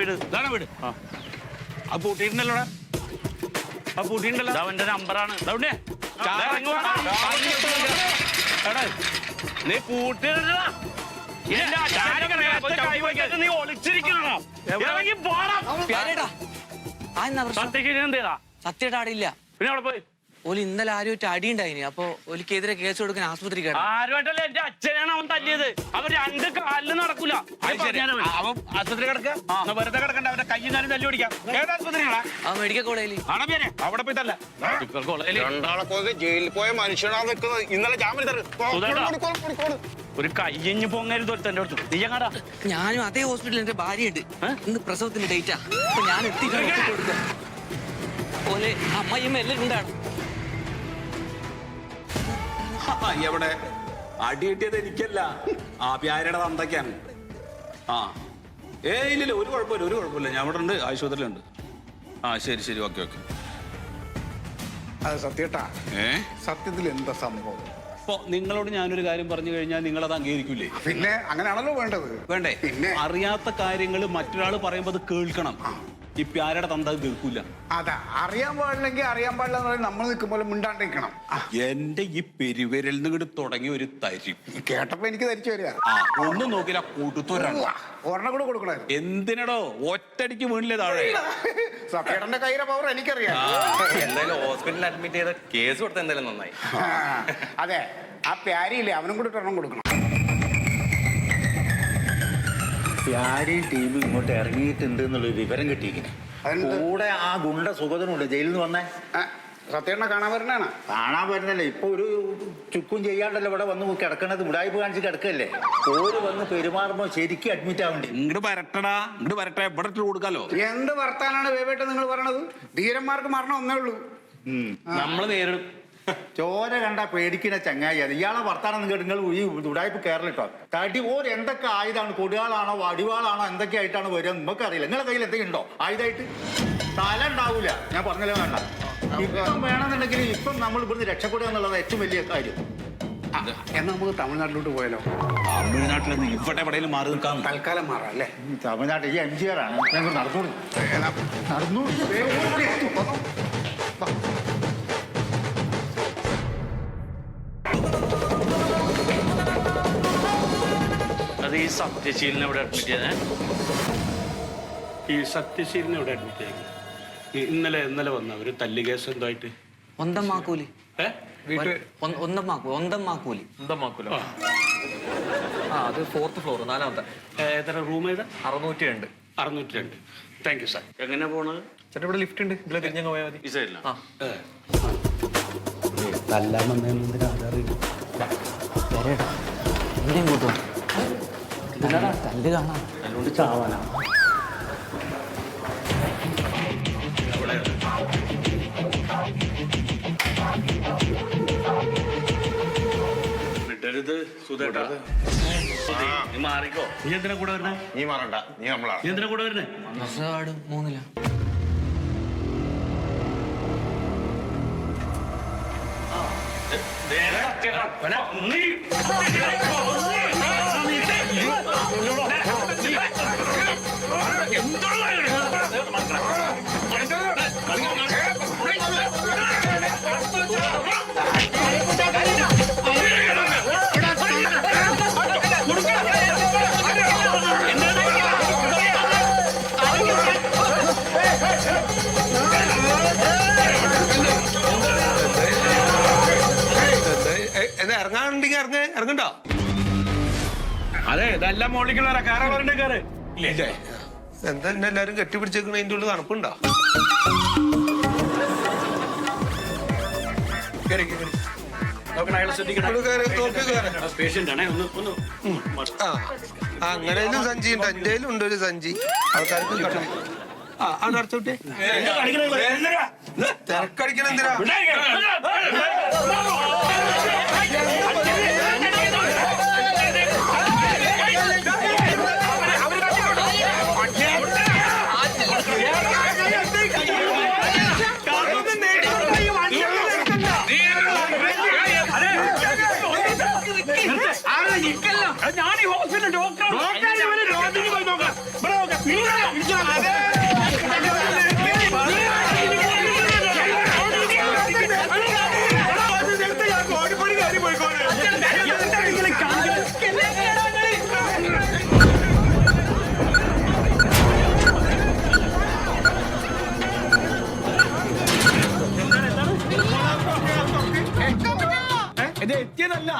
വീട്. ഇതാ വീട് ഇതാണ് വീട്? ആ. ആ പൂട്ടിയിട്ടുണ്ടല്ലോടാ ആ പൂട്ടിയിട്ടുണ്ടല്ലോ. ഇതാ അവന്റെ നമ്പറാണ്. ഇതാ നീ പൂട്ടിയിടടാ നീ ഒളിച്ചിരിക്കണോ ഇറങ്ങി പോടാ. സത്യശീലൻ എന്തേടാ സത്യമായിട്ട് ആടില്ല പിന്നെ അവിടെ പോയി. ഓൽ ഇന്നലെ ആരുമായിട്ട് അടി ഉണ്ടായിനി. അപ്പൊ ഓലിക്കെതിരെ കേസ് കൊടുക്കാൻ ആസ്പത്രി ആരുമായിട്ടല്ലേ? എന്റെ അച്ഛനാണ് അവൻ തല്ലിയത്. അവൻ രണ്ട് കാലിൽ നടക്കൂല. അവൻ ആശുപത്രി കിടക്കുക വെറുതെ കിടക്കണ്ട. അവന്റെ കയ്യും കാലും തല്ലി പിടിക്കാം ഏത് ആശുപത്രിയാണാ ആ മെഡിക്കൽ കോളേജിൽ ആണോ പേരെ? അവിടെ പോയി തല്ല. ഇപ്പൊ കൊളയിൽ രണ്ടാളെ ജയിലിൽ പോയ മനുഷ്യനാ നിൽക്കുന്നത് ഇന്നലെ ജാമ്യം തരും ഒരു കയ്യഞ്ഞു പൊങ്ങരുത് ഒരുത്തന്റെ അടുത്ത്. നീ എങ്ങാടാ? ഞാനും അതേ ഹോസ്പിറ്റലിൽ എന്റെ ഭാര്യയുണ്ട്. ഉണ്ട് ഇന്ന് പ്രസവത്തിന്റെ ഡേറ്റാ അപ്പൊ ഞാൻ എത്തി ഓലെ അമ്മയും എല്ലാം ഉണ്ടാണ്. എവിടെ അടി കിട്ടിയത് എനിക്കല്ല. ആ പ്യാരയുടെ തന്തയ്ക്കാണ്. ആ. ഏ ഇല്ലില്ല ഒരു കുഴപ്പമില്ല ഒരു കുഴപ്പമില്ല. ഞാൻ അവിടെ ഉണ്ട് ആശുപത്രിയിലുണ്ട്. ആ ശരി ശരി ഓക്കെ ഓക്കെ. അത് സത്യട്ടാ. ഏ? സത്യത്തിൽ എന്താ സംഭവം? ഇപ്പൊ നിങ്ങളോട് ഞാനൊരു കാര്യം പറഞ്ഞു കഴിഞ്ഞാൽ നിങ്ങൾ അത് അംഗീകരിക്കൂലേ? പിന്നെ അങ്ങനെയാണല്ലോ വേണ്ടത്. വേണ്ടേ? പിന്നെ അറിയാത്ത കാര്യങ്ങൾ മറ്റൊരാൾ പറയുമ്പോൾ അത് കേൾക്കണം. ഈ പ്യാരയുടെ തന്ത അത് കേൾക്കൂല അതാ അറിയാൻ പാടില്ലെങ്കിൽ അറിയാൻ പാടില്ല എന്ന് പറഞ്ഞാൽ നമ്മൾ നിൽക്കുമ്പോൾ മിണ്ടാണ്ടിരിക്കണം. നിൽക്കണം എന്റെ ഈ പെരുവിരൽ നിന്ന് ഇങ്ങോട്ട് തുടങ്ങി ഒരു തരി. കേട്ടപ്പോ എനിക്ക് തരിച്ചു വരിക. ആ ഒന്നും നോക്കില്ല കൂട്ടുത്തോരാണ് ഒരെണ്ണം കൂടെ കൊടുക്കണേ. എന്തിനടോ ഒറ്റടിക്ക് വീണില്ലേ താഴെ? സത്യേട്ടന്റെ കയ്യിലെ പവർ എനിക്കറിയാം. എന്തായാലും ഹോസ്പിറ്റലിൽ അഡ്മിറ്റ് ചെയ്ത കേസ് കൊടുത്ത എന്തായാലും നന്നായി. അതെ ആ പ്യാരിയില്ലേ അവനും കൂടെ ഒരെണ്ണം കൊടുക്കണം. ആരെയും ടീം ഇങ്ങോട്ട് ഇറങ്ങിയിട്ടുണ്ട് എന്നുള്ളൊരു വിവരം കിട്ടിയിരിക്കണേ അതെന്ത്? കൂടെ ആ ഗുണ്ട സുഗതനുണ്ട്. ജയിലിൽ നിന്ന് വന്നേ? ആ, സത്യേട്ടനെ കാണാൻ വരണാണ് കാണാൻ പറ്റുന്നില്ല ഇപ്പൊ ഒരു ചുക്കും ചെയ്യാണ്ടല്ലോ ഇവിടെ വന്ന് കിടക്കണത്. ഉടായ്പ കാണിച്ച് കിടക്കല്ലേ? ഓര് വന്ന് പെരുമാറുമ്പോ ശരിക്കും അഡ്മിറ്റ് ആവണ്ടേ? ഇങ്ങോട്ട് വരട്ടടാ. ഇങ്ങോട്ട് വരട്ടെ. ഇവിടെ ഇട്ട് കൊടുക്കാലോ? എന്ത് വർത്താനാണ് വേവേട്ട നിങ്ങൾ പറയണത്? ധീരന്മാർക്ക് മരണം ഒന്നേ ഉള്ളൂ. നമ്മൾ നേരിടും. ചോര കണ്ട പേടിക്കുന്ന ചങ്ങായി അത്. ഇയാളെ വർത്താനം നിങ്ങൾ ഈ ഉടായ്പ് കയറലിട്ടോ തടി ഓർ എന്തൊക്കെ ആയുധാണ്? കൊടിയാളാണോ വടിവാളാണോ എന്തൊക്കെ ആയിട്ടാണ് വരിക? നിങ്ങൾക്ക് അറിയില്ല നിങ്ങളെ കയ്യിൽ എന്തെങ്കിലും ഉണ്ടോ? ആയുധമായിട്ട് തല ഉണ്ടാവൂല. ഞാൻ പറഞ്ഞല്ലോ വേണ്ട. ഇപ്പം വേണമെന്നുണ്ടെങ്കിൽ ഇപ്പം നമ്മൾ ഇവിടുന്ന് രക്ഷപ്പെടുക എന്നുള്ളത് ഏറ്റവും വലിയ കാര്യം. എന്നാ നമുക്ക് തമിഴ്നാട്ടിലോട്ട് പോയാലോ? തമിഴ്നാട്ടിൽ നിന്ന് ഇവിടെ എവിടെയും മാറി നിൽക്കാം തൽക്കാലം മാറാം അല്ലേ? തമിഴ്നാട്ടിൽ ഈ എം ജി ആർ ആണ്. ഞങ്ങൾ നടന്നോളൂ? നടന്നോളൂ. അത് ഈ സത്യശീലിനെ ഇവിടെ അഡ്മിറ്റ് ചെയ്തേ ഈ സത്യശീലിനെ ഇവിടെ അഡ്മിറ്റ് ചെയ്തു ഇന്നലെ ഇന്നലെ വന്ന ഒരു തല്ലി കേസ് എന്തായിട്ട്? ഒന്തം മാക്കൂലി ഒന്തം മാക്കൂ ഒന്തം മാക്കൂലി ആ. അത് ഫോർത്ത് ഫ്ലോർ നാലാമത്തെ. എത്ര റൂം ഏതാ അറുന്നൂറ്റി രണ്ട് അറുന്നൂറ്റി രണ്ട് താങ്ക് യു സാർ എങ്ങനെ പോണത്? ചേട്ടാ ഇവിടെ ലിഫ്റ്റ് ഉണ്ട്. ഇതിലെ തിരിഞ്ഞങ്ങ് പോയാൽ മതി. ഈ സൈഡിലാണ് ആ. എവിടെയും കൂട്ടും. തല്ല് കാണാം വിടരുത് സുധേട്ടാ സുധി, നീ മാറിക്കോ. നീ എന്തിനാ കൂടെ നീ മാറണ്ട. നീ നമ്മളാണ് നീ എന്തിനാ കൂടെ ഡ്രസ് കാർഡ് മൂന്നില്ല എന്നാ ഇറങ്ങാനുണ്ടെങ്കിൽ ഇറങ്ങ ഇറങ്ങണ്ടോ അതെ ഇതെല്ലാം കയറ് ഇല്ലേ? എന്താ എന്നെ എല്ലാരും കെട്ടിപ്പിടിച്ചേക്കണ? അതിന്റെ ഉള്ളിൽ തണുപ്പുണ്ടോ? ആ, സഞ്ചി ഉണ്ട്. എന്റെ ഉണ്ട് ഒരു സഞ്ചി. ആൾക്കാർക്ക് കിട്ടണം ആ അത് അടച്ചോട്ടെ തിരക്കടിക്കണ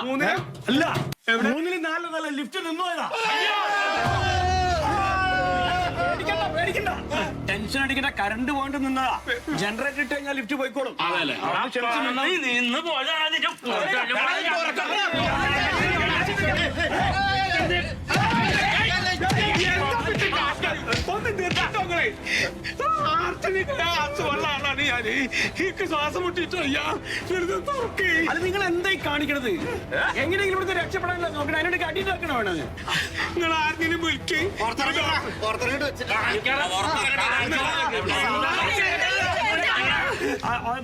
എത്തിയതല്ല അല്ല മൂന്നിൽ നല്ല ലിഫ്റ്റ് നിന്നുപോയതാ പേടിക്കണ്ട, പേടിക്കണ്ട. ടെൻഷൻ അടിക്കണ്ട കറണ്ട് പോയിട്ട് നിന്നതാ ജനറേറ്റർ ഇട്ട് കഴിഞ്ഞാൽ ലിഫ്റ്റ് പോയിക്കോളും അതല്ലേ നിന്ന് പോയതാണ് വെള്ളാണ് ഞാൻ. എനിക്ക് ശ്വാസം മുട്ടിട്ടോ അയ്യാ വെറുതെ അത് നിങ്ങൾ എന്തായി കാണിക്കണത്? എങ്ങനെയെങ്കിലും ഇവിടുത്തെ രക്ഷപ്പെടാനല്ല നോക്കണം? അതിനോട് കടിയിട്ടാക്കണ വേണത്? നിങ്ങൾ ആരെങ്കിലും വിളിക്ക്.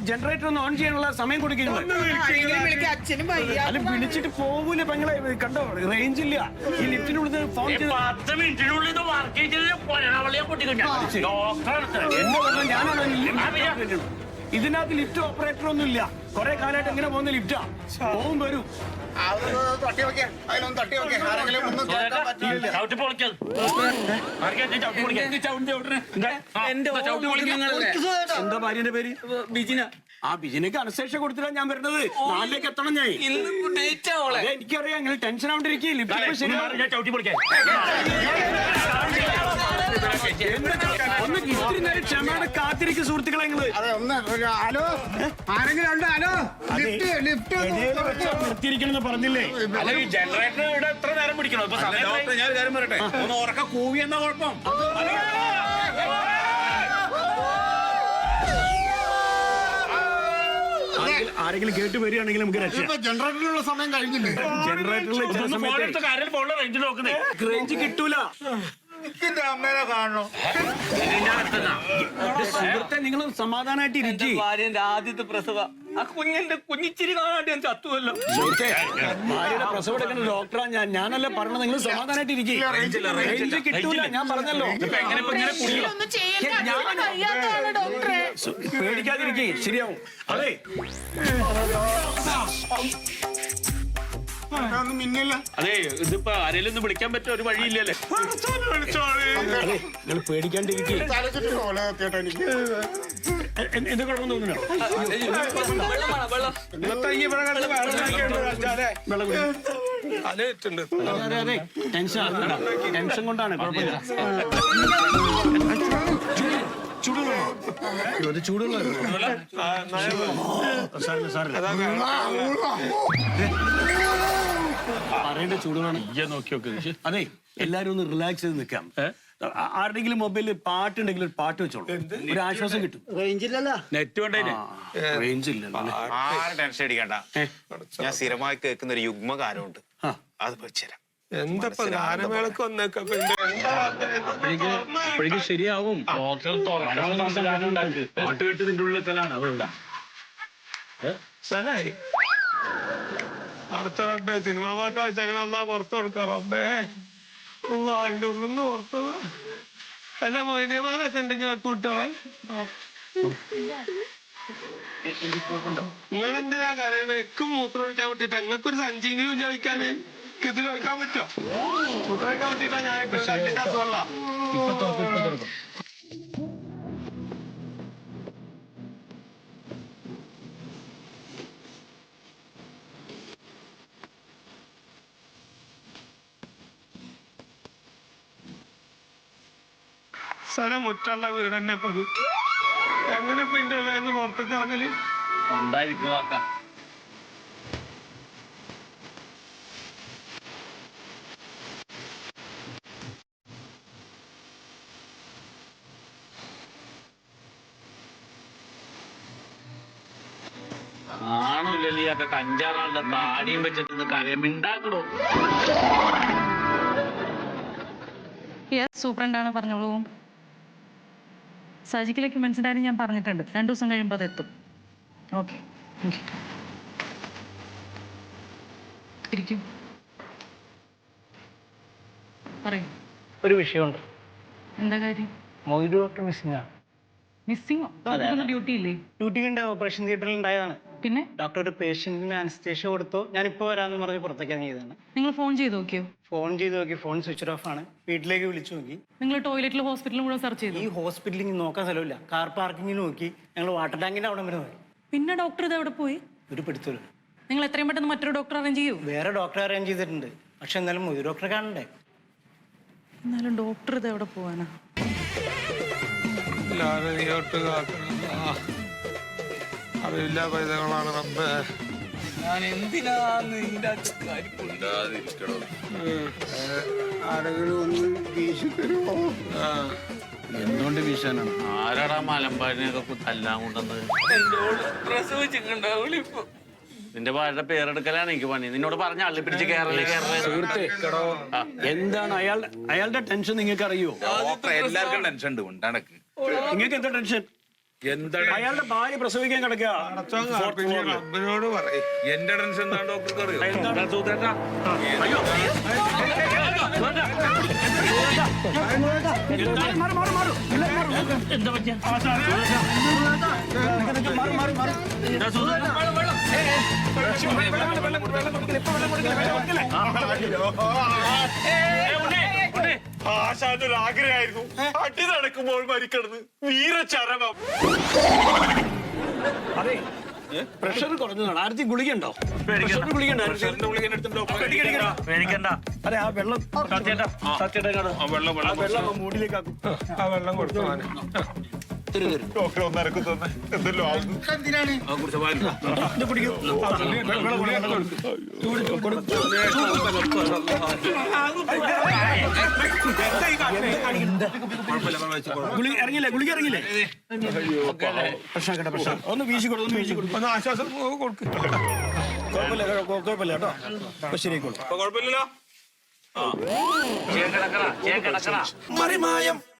ജനറേറ്റർ ഒന്ന് ഓൺ ചെയ്യാനുള്ള സമയം കൊടുക്കുന്നുണ്ട് അല്ല വിളിച്ചിട്ട് പോകൂല പെങ്ങളെ. കണ്ടോ? റേഞ്ച് ഇല്ല. ഈ ലിഫ്റ്റിനുള്ളത് ഫോൺ ചെയ്ത് പത്ത് മിനിറ്റിനുള്ളിൽ ഇത് വർക്ക് എന്നെ ഞാനാണ് ലിഫ്റ്റ് ഇതിനകത്ത് ലിഫ്റ്റ് ഓപ്പറേറ്റർ ഒന്നും ഇല്ല കുറെ കാലമായിട്ട് എങ്ങനെ പോകുന്ന ലിഫ്റ്റാ. പോവും വരും. എന്താ? ഭാര്യന്റെ പേര്? ബിജിന. ആ ബിജിനക്ക് അനുശേഷം കൊടുത്തിട്ടാ ഞാൻ വരുന്നത്. നാലിലേക്ക് എത്തണം ഞാൻ. എനിക്കറിയാം. നിങ്ങൾ ടെൻഷൻ ആവണ്ടിരിക്കും ലിഫ്റ്റ് ഇത്തിരി നേരം ക്ഷമയോടെ കാത്തിരിക്കും സുഹൃത്തുക്കളെ നിങ്ങൾ. അതെ ഒന്ന് ഒരു ഹലോ? ആരെങ്കിലും ഉണ്ടോ? ഹലോ? ലിഫ്റ്റ് ലിഫ്റ്റ് നിർത്തിയിരിക്കണമെന്ന് പറഞ്ഞില്ലേ? അല്ല ഈ ജനറേറ്റർ ഇവിടെ എത്ര നേരം പിടിക്കണം? ഇപ്പൊ സമയം ഡോക്ടർ ഞാൻ ഒരു കാര്യം പറയട്ടെ? ഒന്ന് ഉറക്ക കൂവി എന്നാ കുഴപ്പം. ആരെങ്കിലും- ആരെങ്കിലും കേട്ട് വരികയാണെങ്കിൽ നമുക്ക് രക്ഷ. ജനറേറ്ററിനുള്ള സമയം കഴിഞ്ഞില്ലേ? ജനറേറ്ററിൽ ചില സമയത്ത് കാര്യം നോക്കുന്നേ. റേഞ്ച് കിട്ടൂല. എന്റെ അമ്മേനെ കാണണം. സുഹൃത്തെ നിങ്ങൾ സമാധാനമായിട്ട് ഇരിക്കും ഭാര്യന്റെ ആദ്യത്തെ പ്രസവ. ആ കുഞ്ഞിന്റെ കുഞ്ഞിച്ചിരി കാണാണ്ട് ഞാൻ ചത്തുവല്ലോ. ഭാര്യയുടെ പ്രസവം എടുക്കുന്ന ഡോക്ടറാ ഞാൻ. ഞാനല്ല പറഞ്ഞത്? നിങ്ങൾ സമാധാനമായിട്ട് ഇരിക്കും. റേഞ്ച് കിട്ടൂല ഞാൻ പറഞ്ഞല്ലോ. എങ്ങനെ ഇപ്പൊ ഇങ്ങനെ കുടിയോ ഒന്നും ചെയ്യാൻ ഡോക്ടറെ. സു- പേടിക്കാതിരിക്കേ. ശരിയാവും. അതെ. ഒന്നും മിന്നില്ല. അതെ ഇതിപ്പോ ആരെങ്കിലും ഒന്ന് വിളിക്കാൻ പറ്റും ഒരു വഴിയില്ലല്ലേ? നിങ്ങൾ പേടിക്കാണ്ടിരിക്കും. എന്ത് കുഴപ്പം തോന്നുന്നു? ടെൻഷൻ കൊണ്ടാണ് കുഴപ്പമില്ല. ചൂടുള്ള ചൂടുള്ള സാറില്ല സാറില്ല പറയേണ്ട ചൂടുകളാണ് നോക്കി നോക്കി അതെ എല്ലാരും ഒന്ന് റിലാക്സ് ചെയ്ത് നിൽക്കാം. ആരുടെങ്കിലും മൊബൈലിൽ പാട്ടുണ്ടെങ്കിൽ ഒരു പാട്ട് വെച്ചോളൂ. ഒരു ആശ്വാസം കിട്ടും. നെറ്റ് റേഞ്ച് ഇല്ല ആരും ടെൻഷൻ അടിക്കണ്ട. ഞാൻ സ്ഥിരമായി കേൾക്കുന്ന ഒരു യുഗ്മകാരമുണ്ട് ഗാനമുണ്ട് അത് വെച്ചുതരാം. എന്തപ്പോ ഗാനമേളക്ക് ശരിയാവും. പാട്ട് കേട്ട് നിന്റെ ഉള്ളിൽ തലാണ് അതുകൊണ്ടാ. സ്ഥലായി അടുത്ത റബ്ബേ സിനിമ എന്നാ പുറത്ത് കൊടുക്കാം റബ്ബേ ഒന്ന് അതിന്റെ ഉള്ളിൽ നിന്ന് പുറത്തു അല്ല മൊയ്നിയമാരൊക്കെ ഉണ്ടെങ്കിൽ കൂട്ടോളെ നിങ്ങൾ എന്തിനാ കരയണ? എക്കും മൂത്രം ഒഴിക്കാൻ പറ്റിട്ട് ഞങ്ങൾക്കൊരു സഞ്ചിയെങ്കിലും ചോദിക്കാന് ഇത് ചോദിക്കാൻ പറ്റുമോ മൂത്രം ഒഴിക്കാൻ പറ്റിട്ടാ ഞാൻ കണ്ടിട്ടുള്ള സ്ഥലം മുറ്റുള്ള വീട് തന്നെ ഇപ്പൊ എങ്ങനെ ഇപ്പൊ ഉള്ളിൽ നിന്ന് പുറത്തേക്ക് ഇറങ്ങൽ? ഉണ്ടായിരിക്കും ആണില്ലല്ലേ ഈ ഒക്കെ കഞ്ചാറുള്ള താടിയും വെച്ചിട്ട് കരമിണ്ടാക്കണോ യെസ് സൂപ്രണ്ടാണ് പറഞ്ഞോളൂ. സർജിക്കൽ എക്യുപ്മെന്റ്സിന്റെ കാര്യം ഞാൻ പറഞ്ഞിട്ടുണ്ട്. രണ്ടു ദിവസം കഴിയുമ്പോൾ അത് എത്തും. ഓക്കെ ഇരിക്കും. പറയൂ. ഒരു വിഷയമുണ്ട്. എന്താ കാര്യം? മൊയ്തു ഡോക്ടർ മിസ്സിംഗ് ആണ്. ഡ്യൂട്ടി ഇല്ലേ? ഡ്യൂട്ടിയുടെ ഓപ്പറേഷൻ തിയേറ്ററിൽ ഉണ്ടായതാണ്. പിന്നെ? ഡോക്ടർ ഒരു പേഷ്യന്റിന് അനസ്തേഷ്യ കൊടുത്തു. ഞാനിപ്പോ വരാന്ന് പറഞ്ഞ് പുറത്തേക്ക് ഇറങ്ങിയതാണ്. നിങ്ങൾ ഫോൺ ചെയ്ത് നോക്കിയോ? ഫോൺ ചെയ്ത് നോക്കി. ഫോൺ സ്വിച്ച് ഓഫ് ആണ്. വീട്ടിലേക്ക് വിളിച്ചു നോക്കി. നിങ്ങൾ ടോയ്ലറ്റിൽ ഹോസ്പിറ്റലിൽ കൂടെ സെർച്ച് ചെയ്തു? ഈ ഹോസ്പിറ്റലിൽ നോക്കാൻ സ്ഥലമില്ല. കാർ പാർക്കിങ്ങിൽ നോക്കി. ഞങ്ങൾ വാട്ടർ ടാങ്കിന്റെ അവിടെ വരെ നോക്കി പിന്നെ ഡോക്ടർ ഇത് എവിടെ പോയി? ഒരു പിടുത്തമില്ല. നിങ്ങൾ എത്രയും പെട്ടെന്ന് മറ്റൊരു ഡോക്ടർ അറേഞ്ച് ചെയ്യൂ. വേറെ ഡോക്ടർ അറേഞ്ച് ചെയ്തിട്ടുണ്ട്. പക്ഷെ എന്നാലും ഒരു ഡോക്ടറെ കാണണ്ടേ? എന്നാലും ഡോക്ടർ ഇത് എവിടെ പോവാനാ? അറിയില്ല പൈതകളാണ് റബ്ബേ. ഞാൻ എന്തിനാന്ന് ആരെങ്കിലും ഒന്ന് വീശി തരുമോ? എന്തുകൊണ്ട് വീശാനാണ്? ആരാടാ മലമ്പാടിനെയൊക്കെ തല്ലാൻ കൊണ്ടുവന്നത്? നിന്റെ ഭാര്യയുടെ പേരെടുക്കലാണ് എനിക്ക് പണി. നിന്നോട് പറഞ്ഞ അള്ളി പിടിച്ച് സുഹൃത്തെ എന്താണ് അയാൾ അയാളുടെ ടെൻഷൻ നിങ്ങൾക്ക് അറിയോ എല്ലാവർക്കും ടെൻഷൻ ഉണ്ട് നിങ്ങൾക്ക് എന്താ ടെൻഷൻ? അയാളുടെ ഭാര്യ പ്രസവിക്കാൻ കിടക്കുക. റബ്ബിനോട് പറയും എന്റെ ടെൻഷൻ എന്താണ് ഡോക്ടർക്ക് അറിയോ? എന്താ സൂത്രേട്ടാ? അയ്യോ. എന്താ പറ്റിയ എന്താ സൂത്രേട്ടാ? ആശാന്റെ ഒരു ആഗ്രഹമായിരുന്നു അടി നടക്കുമ്പോൾ മരിക്കണത് വീരചരമം അതെ. പ്രഷർ കുറഞ്ഞതാണ്. ആർത്തി ഗുളികണ്ടോ പ്രഷർ ഗുളിക ഉണ്ടോ പേടിക്കണ്ട. അതെ ആ വെള്ളം സത്യേട്ടാ സത്യേട്ടാ ഇങ്ങോട്ട്. ആ വെള്ളം ആ വെള്ളം ആ വെള്ളം കൊടുത്തു ഡോക്ടർ തന്നെ എന്തെല്ലോ ഇറങ്ങില്ലേ ഗുളിക ഇറങ്ങില്ലേ പ്രശ്നം ഒന്ന് വീശി കൊടുക്കും ഒന്ന് വീശി കൊടുക്കും ഒന്ന് ആശ്വാസം കൊടുക്ക്. കുഴപ്പമില്ല കുഴ- കുഴപ്പമില്ല കേട്ടോ. അപ്പൊ ശരിയായിക്കോളും. കുഴപ്പമില്ലല്ലോ. മറിമായം.